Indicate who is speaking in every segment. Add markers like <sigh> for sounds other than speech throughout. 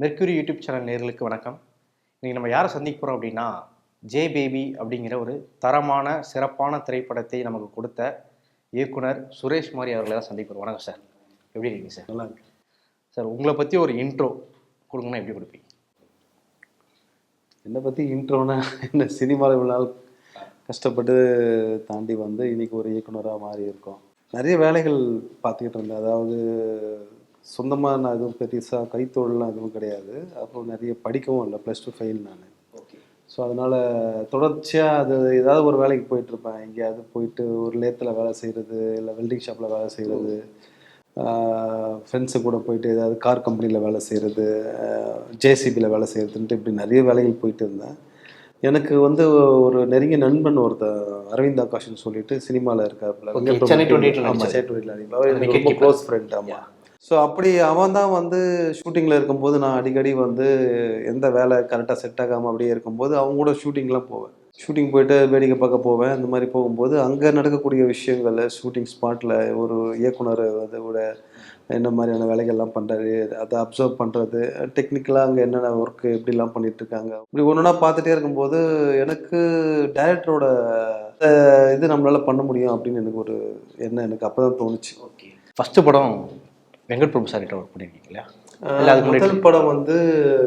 Speaker 1: Mercury YouTube channel நேர்களுக்கு வணக்கம். இன்னைக்கு நம்ம யாரை சந்திக்க போகிறோம் அப்படின்னா ஜே பேபி அப்படிங்கிற ஒரு தரமான சிறப்பான திரைப்படத்தை நமக்கு கொடுத்த இயக்குனர் சுரேஷ் மாரி அவர்களை தான் சந்திக்க போகிறோம் வணக்கம் சார். எப்படி இருக்கீங்க சார்?
Speaker 2: நல்லா இருக்கு
Speaker 1: சார் உங்களை பற்றி ஒரு இன்ட்ரோ கொடுங்கன்னா எப்படி கொடுப்பீங்க?
Speaker 2: என்னை பற்றி இன்ட்ரோனா என்ன சினிமாவில் இவ்வளோ நாள் கஷ்டப்பட்டு தாண்டி வந்து இன்னைக்கு ஒரு இயக்குனராக மாறி இருக்கோம். நிறைய வேலைகள் பார்த்துக்கிட்டு இருந்தேன். அதாவது சொந்தமாக நான் எதுவும் பெருசாக கைத்தொழிலாம் எதுவும் கிடையாது. அப்புறம் நிறைய படிக்கவும் இல்லை. ப்ளஸ் டூ ஃபெயில் நான். ஸோ அதனால் தொடர்ச்சியாக அது ஏதாவது ஒரு வேலைக்கு போயிட்டுருப்பேன் எங்கேயாவது போயிட்டு ஒரு லேத்தில் வேலை செய்கிறது இல்லை வெல்டிங் ஷாப்பில் வேலை செய்கிறது ஃப்ரெண்ட்ஸு கூட போயிட்டு ஏதாவது கார் கம்பெனியில் வேலை செய்கிறது ஜேசிபியில் வேலை செய்கிறதுன்ட்டு இப்படி நிறைய வேலைகள் போயிட்டு இருந்தேன். எனக்கு வந்து ஒரு நெருங்கிய நண்பன் ஒருத்த அரவிந்த் ஆகாஷ்னு சொல்லிட்டு சினிமாவில் இருக்காப்புல.
Speaker 1: சென்னை 28 ல
Speaker 2: ஆமாம்
Speaker 1: நடிச்சாரு.
Speaker 2: சென்னை 28 ல நடிப்பாரு. அவர் எனக்கு
Speaker 1: Wicket
Speaker 2: ரொம்ப. க்ளோஸ் ஃப்ரெண்ட் ஆமாம் ஸோ அப்படி அவன் தான் வந்து ஷூட்டிங்கில் இருக்கும்போது நான் அடிக்கடி வந்து எந்த வேலை கரெக்டாக செட் ஆகாமல் அப்படியே இருக்கும்போது அவங்க கூட ஷூட்டிங்லாம் போவேன். ஷூட்டிங் போயிட்டு வேடிக்கை பார்க்க போவேன். அந்த மாதிரி போகும்போது அங்கே நடக்கக்கூடிய விஷயங்கள் ஷூட்டிங் ஸ்பாட்டில் ஒரு இயக்குனர் அதோட என்ன மாதிரியான வேலைகள்லாம் பண்ணுறாரு அதை அப்சர்வ் பண்ணுறது டெக்னிக்கலாக அங்கே என்னென்ன ஒர்க்கு எப்படிலாம் பண்ணிகிட்ருக்காங்க இப்படி ஒன்று ஒன்றா பார்த்துட்டே இருக்கும்போது எனக்கு டைரக்டரோட இது நம்மளால் பண்ண முடியும் அப்படின்னு எனக்கு ஒரு எண்ணம் எனக்கு அப்போ தான் தோணுச்சு.
Speaker 1: ஓகே ஃபஸ்ட்டு படம் வெங்கட் பிரபு சார் கிட்ட ஒர்க் பண்ணியிருக்கீங்களா
Speaker 2: முதல் படம் வந்து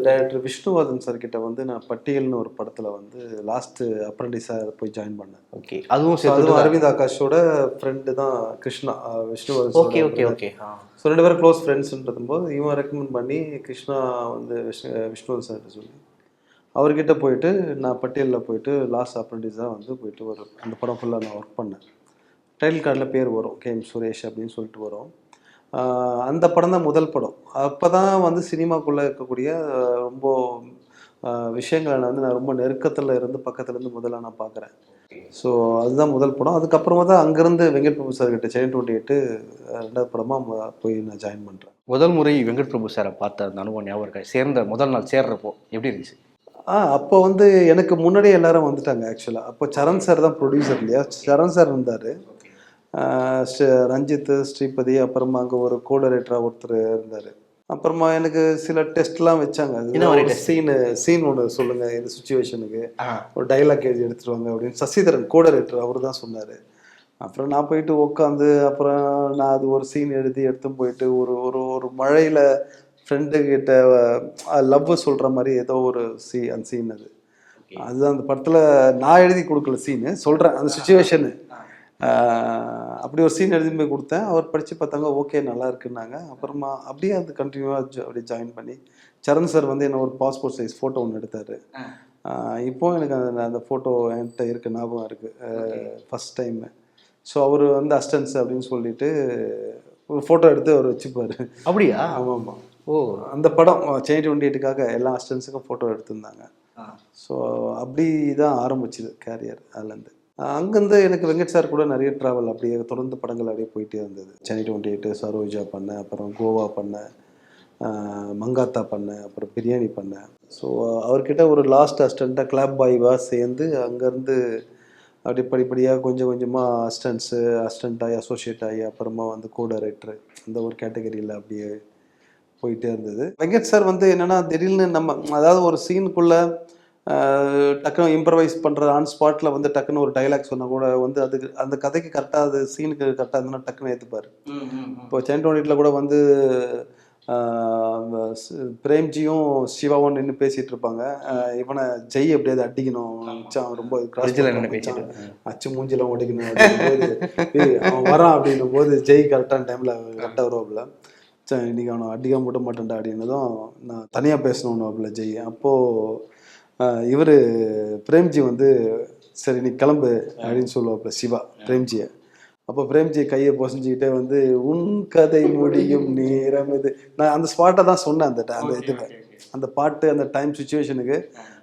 Speaker 2: டைரக்டர் விஷ்ணுவர்தன் சார் கிட்ட வந்து நான் பட்டியல்னு ஒரு படத்துல வந்து லாஸ்ட் அப்ரண்டிஸாக போய் ஜாயின் பண்ணேன்.
Speaker 1: ஓகே அதுவும்
Speaker 2: அதுவும் அரவிந்த் ஆகாஷோட ஃப்ரெண்டு தான் Krishna Vishnuvardhan
Speaker 1: okay okay okay
Speaker 2: so ரெண்டு பேரும் க்ளோஸ் ஃப்ரெண்ட்ஸ்ன்றது போது இவன் ரெக்கமெண்ட் பண்ணி கிருஷ்ணா வந்து விஷ்ணு விஷ்ணுவர்தன் சார் சொல்லி அவர்கிட்ட போயிட்டு நான் பட்டியலில் போயிட்டு லாஸ்ட் அப்ரண்டிஸாக வந்து போயிட்டு ஒரு அந்த படம் ஃபுல்லாக நான் ஒர்க் பண்ணேன். டைட்டில் கார்டில் பேர் வரும் கே எம் சுரேஷ் அப்படின்னு சொல்லிட்டு வரும். அந்த படம் தான் முதல் படம். அப்போ தான் வந்து சினிமாக்குள்ளே இருக்கக்கூடிய ரொம்ப விஷயங்களை நான் வந்து நான் ரொம்ப நெருக்கத்தில் இருந்து பக்கத்துல இருந்து முதல்ல நான் பார்க்குறேன் ஸோ அதுதான் முதல் படம். அதுக்கப்புறமா தான் அங்கேருந்து வெங்கட் பிரபு சார் கிட்ட செயின் டுவெண்ட்டி எயிட்டு ரெண்டாவது படமாக போய் நான் ஜாயின் பண்ணுறேன்
Speaker 1: முதல் முறை வெங்கட் பிரபு சாரை பார்த்த அந்த அனுபவம் ஞாபகம் இருக்கா? சேர்ந்த முதல் நாள் சேர்றப்போ எப்படி இருந்துச்சு?
Speaker 2: ஆ அப்போ வந்து எனக்கு முன்னாடியே எல்லாரும் வந்துட்டாங்க ஆக்சுவலாக அப்போ சரண் சார் தான் ப்ரொடியூசர் இல்லையா? சரண் சார் இருந்தார். ரஞ்சித் ஸ்ரீபதி அப்புறமா அங்கே ஒரு கோடரேட்டராக ஒருத்தர் இருந்தார். அப்புறமா எனக்கு சில டெஸ்ட்லாம் வச்சாங்க? சீனு சீன் ஒன்று சொல்லுங்கள் இந்த சுச்சுவேஷனுக்கு ஒரு டைலாக் எழுதி எடுத்துட்டு வாங்க அப்படின்னு சசிதரன் கோடரேட்டர் அவர் தான் சொன்னார். அப்புறம் நான் போயிட்டு உட்காந்து அப்புறம் நான் அது ஒரு சீன் எழுதி எடுத்து போயிட்டு ஒரு ஒரு ஒரு மழையில் ஃப்ரெண்டு கிட்ட லவ் சொல்கிற மாதிரி ஏதோ ஒரு சீ அந்த சீன் அது. அதுதான் அந்த படத்தில் நான் எழுதி கொடுக்கல சீனு சொல்கிறேன் அந்த சுச்சுவேஷனு அப்படி ஒரு சீன் எழுதி போய் கொடுத்தேன். அவர் படித்து பார்த்தாங்க ஓகே நல்லா இருக்குன்னாங்க. அப்புறமா அப்படியே அது கண்டினியூவாக அப்படியே ஜாயின் பண்ணி சரண் சார் வந்து என்ன ஒரு பாஸ்போர்ட் சைஸ் ஃபோட்டோ ஒன்று எடுத்தார். இப்போ எனக்கு அந்த அந்த ஃபோட்டோ என்கிட்ட இருக்கு ஞாபகம் இருக்கு. ஃபர்ஸ்ட் டைம் ஸோ அவர் வந்து அஸ்டன்ஸ் அப்படின்னு சொல்லிட்டு ஒரு ஃபோட்டோ எடுத்து அவர் வச்சுப்பாரு.
Speaker 1: அப்படியா?
Speaker 2: ஆமாம். ஆமாம்
Speaker 1: ஓ.
Speaker 2: அந்த படம் செயின் டுவெண்ட்டி எயிட்டுக்காக எல்லா அஸ்டன்ஸுக்கும் ஃபோட்டோ எடுத்திருந்தாங்க. ஸோ அப்படி தான் ஆரம்பிச்சுது கேரியர் அதுலேருந்து. அங்கேருந்து எனக்கு வெங்கட் சார் கூட நிறைய ட்ராவல் அப்படியே தொடர்ந்து படங்கள் அப்படியே போயிட்டே இருந்தது. சென்னை டுவெண்ட்டி எயிட்டு சரோஜா பண்ணேன் அப்புறம் கோவா பண்ணேன் மங்காத்தா பண்ணேன் அப்புறம் பிரியாணி பண்ணேன் ஸோ அவர்கிட்ட ஒரு லாஸ்ட் அஸ்டண்ட்டாக கிளாப் பாய்வாக சேர்ந்து அங்கேருந்து அப்படியே படிப்படியாக கொஞ்சம் கொஞ்சமாக அஸ்டன்ட்ஸு அஸ்டண்ட் ஆகி அசோசியேட் ஆகி அப்புறமா வந்து கோ டைரக்டர் அந்த ஒரு கேட்டகரியில் அப்படியே போயிட்டே இருந்தது. வெங்கட் சார் வந்து என்னன்னா திடீர்னு நம்ம அதாவது ஒரு சீனுக்குள்ளே டக்குன்னு இம்ப்ரவைஸ் பண்ணுற ஆன் ஸ்பாட்டில் வந்து டக்குன்னு ஒரு டைலாக் சொன்னா கூட வந்து அதுக்கு அந்த கதைக்கு கரெக்டாக அது சீனுக்கு கரெக்டாக இருந்ததுன்னா டக்குன்னு ஏற்றுப்பார் இப்போ சென் டுவெண்ட்டியில் கூட வந்து பிரேம்ஜியும் சிவாவும் நின்று பேசிட்டு இருப்பாங்க. இவனை ஜெய் எப்படியாவது அடிக்கணும். மச்சான் ரொம்ப. அச்சு மூஞ்சில உடைக்கணும் அப்படிங்கும்போது, <laughs> ஏய், அவன் வரான் அப்படின்னும் போது ஜெய் கரெக்டான டைம்ல கரெக்டாக வருவாப்புல. சரி இன்னைக்கு அவனை அடிக்க மட்டும் மாட்டேன்டா அப்படின்னதும் நான் தனியாக பேசணும்னுவாப்புல ஜெய். அப்போது இவர் பிரேம்ஜி வந்து சரி நீ கிளம்பு அப்படின்னு சொல்லுவாப்புல சிவா பிரேம்ஜியை. அப்போ பிரேம்ஜி கையை பொசஞ்சிக்கிட்டே வந்து உன் கதை முடியும் நேரம் இது. நான் அந்த ஸ்பாட்டை தான் சொன்னேன் அந்த அந்த இதுல. அந்த பாட்டு அந்த டைம் சுச்சுவேஷனுக்கு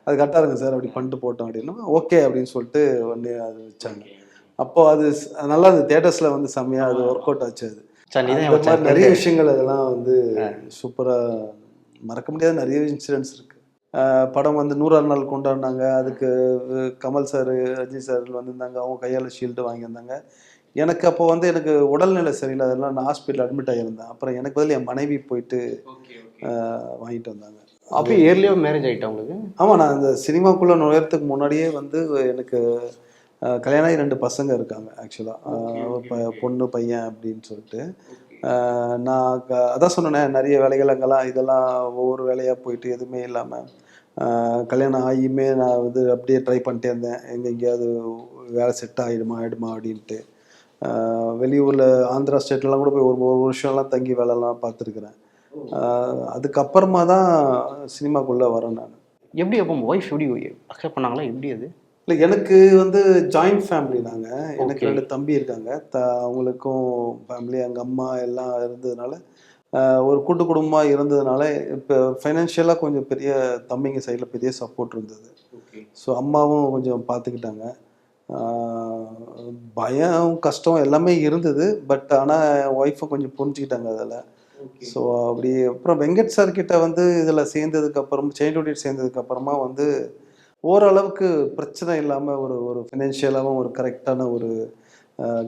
Speaker 2: அது கரெக்டாக இருங்க சார் அப்படி பண்ணிட்டு போட்டோம். அப்படின்னா ஓகே அப்படின்னு சொல்லிட்டு ஒன்று அது வச்சாங்க. அப்போ அது நல்லா அந்த தேட்டர்ஸில் வந்து செம்மையாக அது ஒர்க் அவுட் ஆச்சு அது. நிறைய விஷயங்கள் அதெல்லாம் வந்து சூப்பராக மறக்க முடியாத நிறைய இன்சிடென்ட்ஸ் இருக்கு. படம் வந்து நூறாறு நாள் கொண்டாடினாங்க. அதுக்கு கமல் சார் ரஜினி சார் வந்திருந்தாங்க. அவங்க கையால் ஷீல்டு வாங்கியிருந்தாங்க எனக்கு அப்போ வந்து எனக்கு உடல்நிலை சரியில்லை. அதெல்லாம் நான் ஹாஸ்பிட்டல் அட்மிட் ஆகியிருந்தேன் அப்புறம் எனக்கு பதில் என் மனைவி போயிட்டு வாங்கிட்டு வந்தாங்க.
Speaker 1: அப்போ இயர்லியாக மேரேஜ் ஆகிட்டா உங்களுக்கு?
Speaker 2: ஆமாம் நான் இந்த சினிமாக்குள்ளே நுழையறதுக்கு முன்னாடியே வந்து எனக்கு கல்யாணம் ஆகி ரெண்டு பசங்க இருக்காங்க ஆக்சுவலாக பொண்ணு பையன் அப்படின்னு சொல்லிட்டு. நான் அதான் சொன்னேனே நிறைய வேலைகள் அங்கெல்லாம் இதெல்லாம் ஒவ்வொரு வேலையாக போயிட்டு எதுவுமே இல்லாமல் கல்யாணம் ஆகியுமே நான் வந்து அப்படியே ட்ரை பண்ணிட்டே இருந்தேன். எங்கே எங்கேயாவது வேலை செட் ஆகிடுமா ஆகிடுமா அப்படின்ட்டு. வெளியூரில் ஆந்திரா ஸ்டேட்லலாம் கூட போய் ஒரு ஒரு வருஷம்லாம் தங்கி வேலைலாம் பார்த்துருக்குறேன். அதுக்கப்புறமா தான் சினிமாக்குள்ளே வரேன் நான்.
Speaker 1: எப்படி அப்போ ஒய்ஃப் எப்படி அக்செப்ட் பண்ணாங்களா? எப்படி அது?
Speaker 2: இல்லை எனக்கு வந்து ஜாயிண்ட் ஃபேமிலி நாங்கள் எனக்கு. ரெண்டு தம்பி இருக்காங்க. த அவங்களுக்கும் ஃபேமிலி எங்கள் அம்மா எல்லாம் இருந்ததுனால ஒரு கூட்டு குடும்பமாக இருந்ததுனால இப்போ ஃபைனான்ஷியலாக கொஞ்சம் பெரிய தம்பிங்க சைடில் பெரிய சப்போர்ட் இருந்தது. ஸோ அம்மாவும் கொஞ்சம் பார்த்துக்கிட்டாங்க பயம் கஷ்டம் எல்லாமே இருந்தது. பட் ஆனால் ஒய்ஃபை கொஞ்சம் புரிஞ்சுக்கிட்டாங்க அதில். ஸோ அப்படி அப்புறம் வெங்கட் சார் கிட்ட வந்து இதில் சேர்ந்ததுக்கு அப்புறம் சைல்ட்ஹுட் சேர்ந்ததுக்கு அப்புறமா வந்து ஓரளவுக்கு பிரச்சனை இல்லாமல் ஒரு ஒரு ஃபினான்ஷியலாகவும் ஒரு கரெக்டான ஒரு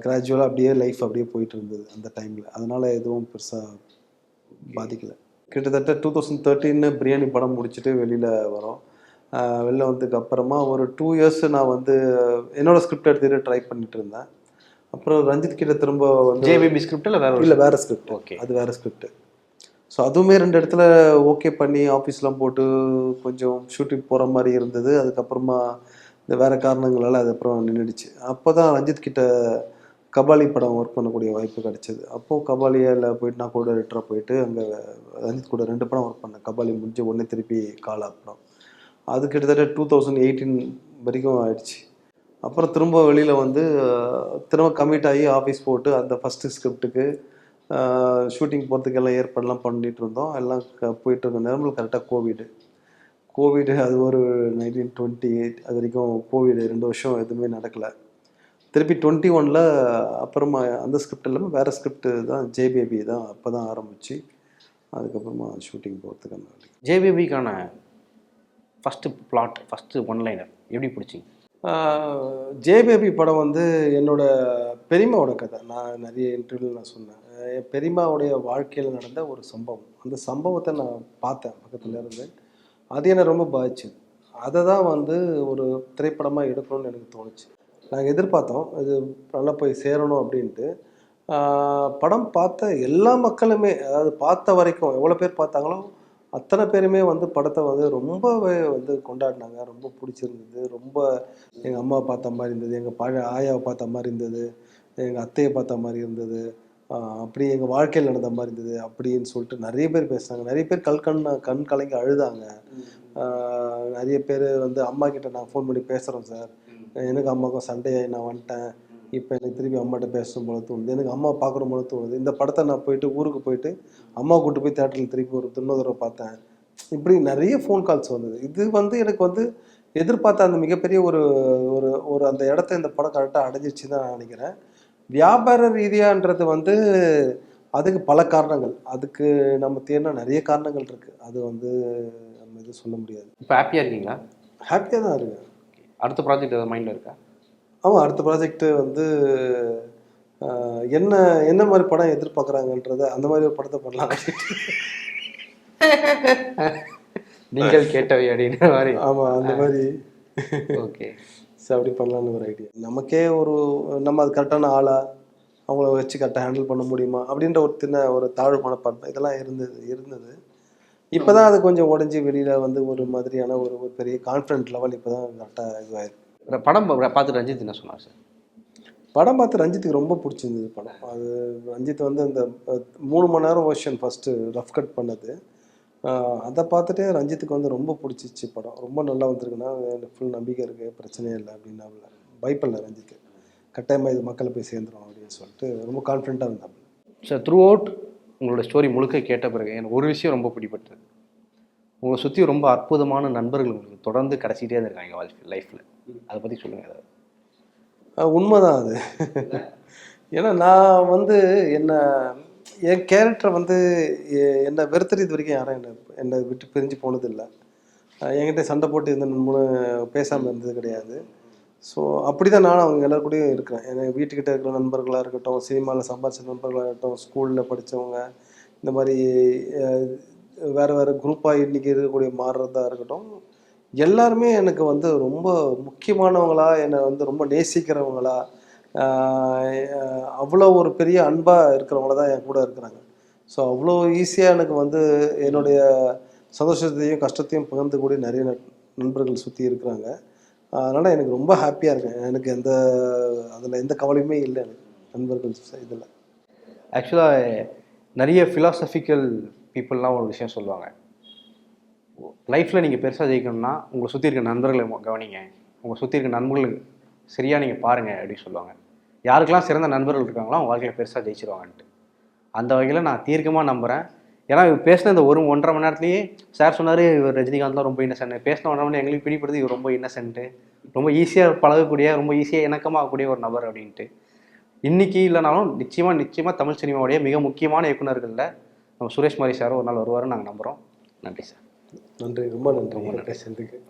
Speaker 2: கிராஜுவலாக அப்படியே லைஃப் அப்படியே போயிட்டு இருந்தது அந்த டைமில் அதனால எதுவும் பெருசாக பாதிக்கல. கிட்டத்தட்ட டூ தௌசண்ட் தேர்ட்டின்னு பிரியாணி படம் முடிச்சுட்டு வெளியில் வரோம். வெளில வந்ததுக்கு அப்புறமா ஒரு டூ இயர்ஸ் நான் வந்து என்னோட ஸ்கிரிப்ட் எடுத்துகிட்டு ட்ரை பண்ணிட்டு இருந்தேன். அப்புறம் ரஞ்சித் கிட்ட திரும்ப வந்து
Speaker 1: ஜே பேபி ஸ்கிரிப்ட் இல்லை வேற
Speaker 2: இல்லை வேற ஸ்கிரிப்ட்
Speaker 1: ஓகே
Speaker 2: அது வேற ஸ்கிரிப்ட் ஸோ அதுவுமே ரெண்டு இடத்துல ஓகே பண்ணி ஆஃபீஸ்லாம் போட்டு கொஞ்சம் ஷூட்டிங் போகிற மாதிரி இருந்தது. அதுக்கப்புறமா இந்த வேற காரணங்களால் அது அப்புறம் நின்றுடுச்சு அப்போ தான் ரஞ்சித் கிட்ட கபாலி படம் ஒர்க் பண்ணக்கூடிய வாய்ப்பு கிடச்சிது. அப்போது கபாலியில் போயிட்டு நான் கூட ரிட்டராக போயிட்டு அங்கே ரஞ்சித் கூட ரெண்டு படம் ஒர்க் பண்ணேன். கபாலி முடிஞ்ச உடனே திருப்பி காலா படம். அது கிட்டத்தட்ட டூ தௌசண்ட் எயிட்டீன் வரைக்கும் ஆயிடுச்சு. அப்புறம் திரும்ப வெளியில் வந்து திரும்ப கமிட் ஆகி ஆஃபீஸ் போட்டு அந்த ஃபஸ்ட்டு ஸ்கிரிப்டுக்கு ஷூட்டிங் போகிறதுக்கெல்லாம் ஏற்பாடுலாம் இருந்தோம் எல்லாம் போயிட்டு இருந்த நேரத்தில் கரெக்டாக கோவிடு கோவிடு அது ஒரு நைன்டீன் டுவெண்ட்டி எயிட் அது வரைக்கும் கோவிடு ரெண்டு வருஷம் எதுவுமே நடக்கலை. திருப்பி டுவெண்ட்டி ஒனில் அப்புறமா அந்த ஸ்கிரிப்ட் இல்லாமல் வேறு ஸ்கிரிப்ட் தான் ஜேபிபி தான் அப்போ தான் ஆரம்பிச்சு. அதுக்கப்புறமா ஷூட்டிங் போகிறதுக்கான ஜேபிபிக்கான
Speaker 1: J first plot first one liner எப்படி பிடிச்சிங்க?
Speaker 2: ஜேபேபி படம் வந்து என்னோட பெரியம்மாவோட கதை. நான் நிறைய இன்டர்வியூவில் நான் சொன்னேன். என் பெரியம்மாவுடைய வாழ்க்கையில் நடந்த ஒரு சம்பவம். அந்த சம்பவத்தை நான் பார்த்தேன் பக்கத்தில் இருந்து. அது என்னை ரொம்ப பாதிச்சுது. அதை தான் வந்து ஒரு திரைப்படமாக எடுக்கணும்னு எனக்கு தோணுச்சு. நாங்கள் எதிர்பார்த்தோம். இது நல்லா போய் சேரணும் அப்படின்ட்டு. படம் பார்த்த எல்லா மக்களுமே அதாவது பார்த்த வரைக்கும் எவ்வளோ பேர் பார்த்தாங்களோ அத்தனை பேருமே வந்து படத்தை வந்து ரொம்பவே வந்து கொண்டாடினாங்க. ரொம்ப பிடிச்சிருந்தது. ரொம்ப எங்கள் அம்மா பார்த்த மாதிரி இருந்தது. எங்கள் பழைய ஆயாவை பார்த்த மாதிரி இருந்தது. எங்கள் அத்தையை பார்த்த மாதிரி இருந்தது. அப்படி எங்கள் வாழ்க்கையில் நடந்த மாதிரி இருந்தது அப்படின்னு சொல்லிட்டு நிறைய பேர் பேசுனாங்க. நிறைய பேர் கல் கண் கண் கலங்கி அழுதாங்க. நிறைய பேர் வந்து அம்மா கிட்ட நான் ஃபோன் பண்ணி பேசுகிறோம் சார். எனக்கு அம்மாவுக்கும் சண்டையாகி நான் வந்துட்டேன். இப்போ எனக்கு திருப்பி அம்மாட்ட பேசணும் போல தோணுது. எனக்கு அம்மா பார்க்கணும் போல தோணுது. இந்த படத்தை நான் போயிட்டு ஊருக்கு போயிட்டு அம்மா கூட்டு போய் தேட்டரில் திருப்பி ஒரு இன்னொரு தடவை பார்த்தேன். இப்படி நிறைய ஃபோன் கால்ஸ் வந்தது. இது வந்து எனக்கு வந்து எதிர்பார்த்த அந்த மிகப்பெரிய ஒரு ஒரு ஒரு அந்த இடத்த இந்த படம் கரெக்டாக அடைஞ்சிருச்சு தான் நான் நினைக்கிறேன். வியாபார ரீதியான்றது வந்து அதுக்கு பல காரணங்கள். அதுக்கு நம்ம தேடினா நிறைய காரணங்கள் இருக்குது அது வந்து நம்ம எதுவும் சொல்ல முடியாது.
Speaker 1: இப்போ ஹாப்பியாக இருக்கீங்களா?
Speaker 2: ஹாப்பியாக தான் இருக்கேன்.
Speaker 1: அடுத்த ப்ராஜெக்ட் ஏதாவது மைண்டில் இருக்கா?
Speaker 2: ஆமாம் அடுத்த ப்ராஜெக்ட் வந்து என்ன என்ன மாதிரி படம் எதிர்பார்க்குறாங்கன்றத அந்த மாதிரி ஒரு படத்தை பண்ணலாம்
Speaker 1: நீங்கள் கேட்டவை அப்படின்ற மாதிரி.
Speaker 2: ஆமாம் அந்த மாதிரி.
Speaker 1: ஓகே.
Speaker 2: சரி அப்படி பண்ணலான்னு ஒரு ஐடியா நமக்கே ஒரு நம்ம அது கரெக்டான ஆளா அவங்கள வச்சு கரெக்டாக ஹேண்டில் பண்ண முடியுமா? அப்படின்ற ஒரு சின்ன ஒரு தாழ்வு மனப்பான்மை இதெல்லாம் இருந்தது இருந்தது. இப்போ தான் அது கொஞ்சம் உடஞ்சி வெளியில் வந்து ஒரு மாதிரியான ஒரு ஒரு பெரிய கான்ஃபிடென்ட் லெவல் இப்போ தான் கரெக்டாக இதுவாயிருக்கு.
Speaker 1: படம் பார்த்துட்டு ரஞ்சித் என்ன சொன்னார் சார்?
Speaker 2: படம் பார்த்து ரஞ்சித்துக்கு ரொம்ப பிடிச்சிருந்தது படம். அது ரஞ்சித் வந்து அந்த மூணு மணி நேரம் வெர்ஷன் ஃபஸ்ட்டு ரஃப் கட் பண்ணது. அதை பார்த்துட்டே ரஞ்சித்துக்கு வந்து ரொம்ப பிடிச்சிச்சு படம். ரொம்ப நல்லா வந்திருக்குன்னா ஃபுல் நம்பிக்கை இருக்குது பிரச்சனையே இல்லை அப்படின்னாப்புல. பயப்படல ரஞ்சித் கட்டாயமாக இது மக்களை போய் சேர்ந்துரும் அப்படின்னு சொல்லிட்டு ரொம்ப கான்ஃபிடென்ட்டாக இருந்தாப்புல.
Speaker 1: சார் த்ரூ அவுட் உங்களோட ஸ்டோரி முழுக்க கேட்ட பிறகு எனக்கு ஒரு விஷயம் ரொம்ப பிடிப்பட்டது உங்களை சுற்றி ரொம்ப அற்புதமான நண்பர்கள் உங்களுக்கு தொடர்ந்து கிடச்சிட்டே இருக்காங்க வாழ்க்கை லைஃப்பில் அதை பற்றி சொல்லுங்கள் ஏதாவது
Speaker 2: உண்மைதான் அது. ஏன்னா நான் வந்து என்ன என் கேரக்டர் வந்து எ- என்னை வெறுத்துறது இது வரைக்கும் யாரும் என்னை என்னை விட்டு பிரிஞ்சு போனதில்லை. என்கிட்ட சண்டை போட்டு இருந்த நண்பனும் பேசாமல் இருந்தது கிடையாது. ஸோ அப்படி தான் நானும் அவங்க எல்லார் கூடயும் இருக்கிறேன். எனக்கு வீட்டுக்கிட்ட இருக்கிற நண்பர்களாக இருக்கட்டும் சினிமாவில் சம்பாதிச்ச நண்பர்களாக இருக்கட்டும் ஸ்கூலில் படித்தவங்க இந்த மாதிரி வேறு வேறு குரூப்பாக இன்றைக்கி இருக்கக்கூடிய மாறுறதா இருக்கட்டும் எல்லாருமே எனக்கு வந்து ரொம்ப முக்கியமானவங்களா என்னை வந்து ரொம்ப நேசிக்கிறவங்களா அவ்வளோ ஒரு பெரிய அன்பாக இருக்கிறவங்கள தான் என் கூட இருக்கிறாங்க. ஸோ அவ்வளோ ஈஸியாக எனக்கு வந்து என்னுடைய சந்தோஷத்தையும் கஷ்டத்தையும் பகிர்ந்துக்கூடிய நிறைய நட்- நண்பர்கள் சுற்றி இருக்கிறாங்க. அதனால் எனக்கு ரொம்ப ஹாப்பியாக இருக்கேன். எனக்கு எந்த அதில் எந்த கவலையுமே இல்லை எனக்கு நண்பர்கள் இதில்.
Speaker 1: ஆக்சுவலாக நிறைய ஃபிலாசபிக்கல் பீப்புளெலாம் ஒரு விஷயம் சொல்லுவாங்க. லைஃப்பில் நீங்கள் பெருசாக ஜெயிக்கணும்னா உங்களை சுற்றி இருக்க நண்பர்களை கவனிங்க. உங்களை சுற்றி இருக்க நண்பர்கள் சரியாக நீங்கள் பாருங்கள் அப்படின்னு சொல்லுவாங்க. யாருக்கெல்லாம் சிறந்த நண்பர்கள் இருக்காங்களோ அவங்க வாழ்க்கையில் பெருசாக ஜெயிச்சிருவாங்கன்ட்டு. அந்த வகையில் நான் தீர்க்கமாக நம்புகிறேன் ஏன்னா இவர் பேசின இந்த ஒரு ஒன்றரை மணி நேரத்துலேயே சார் சொன்னார் இவர் ரஜினிகாந்த்லாம் ரொம்ப இன்னசென்ட் பேசின ஒன்றரை மணி எங்களுக்கு பிடிப்படுது இவர் ரொம்ப இன்னசென்ட்டு ரொம்ப ஈஸியாக பழகக்கூடிய ரொம்ப ஈஸியாக இணக்கமாகக்கூடிய ஒரு நபர் அப்படின்ட்டு. இன்றைக்கி இல்லைனாலும் நிச்சயமாக நிச்சயமாக தமிழ் சினிமாவுடைய மிக முக்கியமான இயக்குநர்களில் நம்ம சுரேஷ் மாரி சார் ஒரு நாள் வருவாருன்னு நாங்கள் நம்புகிறோம் நன்றி சார்.
Speaker 2: நன்றி. ரொம்ப நன்றி. உங்களோட சேர்ந்துக்கு